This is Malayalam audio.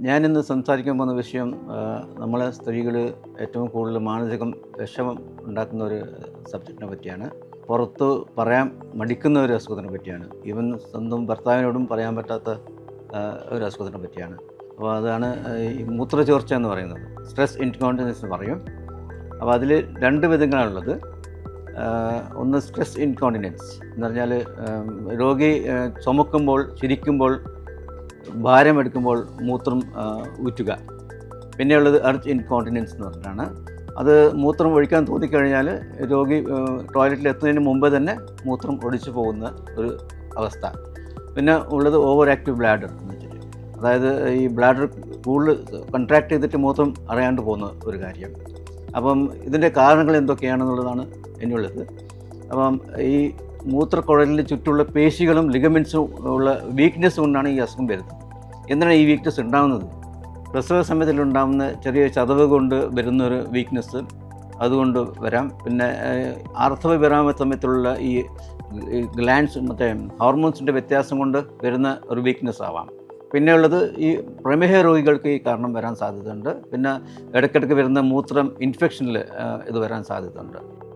ഞാനിന്ന് സംസാരിക്കാൻ പോകുന്ന വിഷയം നമ്മളെ സ്ത്രീകൾ ഏറ്റവും കൂടുതൽ മാനസികം വിഷമം ഉണ്ടാക്കുന്ന ഒരു സബ്ജക്റ്റിനെ പറ്റിയാണ്. പുറത്ത് പറയാൻ മടിക്കുന്ന ഒരു അസുഖത്തിനെ പറ്റിയാണ്. ഈവൻ സ്വന്തം ഭർത്താവിനോടും പറയാൻ പറ്റാത്ത ഒരു അസുഖത്തിനെ പറ്റിയാണ്. അപ്പോൾ അതാണ് ഈ മൂത്രചോർച്ച എന്ന് പറയുന്നത്. സ്ട്രെസ് ഇൻകോണ്ടിനൻസ് എന്ന് പറയും. അപ്പോൾ അതിൽ രണ്ട് വിധങ്ങളാണുള്ളത്. ഒന്ന് സ്ട്രെസ് ഇൻകോണ്ടിനൻസ്. എന്ന് പറഞ്ഞാൽ രോഗി ചുമക്കുമ്പോൾ ചിരിക്കുമ്പോൾ ഭാരം എടുക്കുമ്പോൾ മൂത്രം ഊറ്റുക. പിന്നെയുള്ളത് അർജ് ഇൻകോണ്ടിനൻസ് എന്ന് പറഞ്ഞിട്ടാണ്. അത് മൂത്രം ഒഴിക്കാൻ തോന്നിക്കഴിഞ്ഞാൽ രോഗി ടോയ്ലറ്റിൽ എത്തുന്നതിന് മുമ്പ് തന്നെ മൂത്രം ഒഴിച്ചു പോകുന്ന ഒരു അവസ്ഥ. പിന്നെ ഉള്ളത് ഓവർ ആക്റ്റീവ് ബ്ലാഡർ എന്ന് വെച്ചിട്ട് അതായത് ഈ ബ്ലാഡർ കൂടുതൽ കൺട്രാക്ട് ചെയ്തിട്ട് മൂത്രം അറിയാണ്ട് പോകുന്ന ഒരു കാര്യം. അപ്പം ഇതിന്റെ കാരണങ്ങൾ എന്തൊക്കെയാണെന്നുള്ളതാണ് എന്നുള്ളത് അപ്പം ഈ മൂത്രക്കുഴലിന് ചുറ്റുള്ള പേശികളും ലിഗമെൻസും ഉള്ള വീക്ക്നെസ് കൊണ്ടാണ് ഈ അസുഖം വരുന്നത്. എന്താണ് ഈ വീക്ക്നെസ് ഉണ്ടാകുന്നത് പ്രസവ സമയത്തിലുണ്ടാകുന്ന ചെറിയ ചതവ് കൊണ്ട് വരുന്നൊരു വീക്ക്നെസ് അതുകൊണ്ട് വരാം. പിന്നെ ആർത്തവ വിരാമ സമയത്തുള്ള ഈ ഗ്ലാൻസ് മറ്റേ ഹോർമോൺസിന്റെ വ്യത്യാസം കൊണ്ട് വരുന്ന ഒരു വീക്ക്നെസ് ആവാം. പിന്നെയുള്ളത് ഈ പ്രമേഹ രോഗികൾക്ക് ഈ കാരണം വരാൻ സാധ്യതയുണ്ട്. പിന്നെ ഇടയ്ക്കിടയ്ക്ക് വരുന്ന മൂത്രം ഇൻഫെക്ഷനിൽ ഇത് വരാൻ സാധ്യതയുണ്ട്.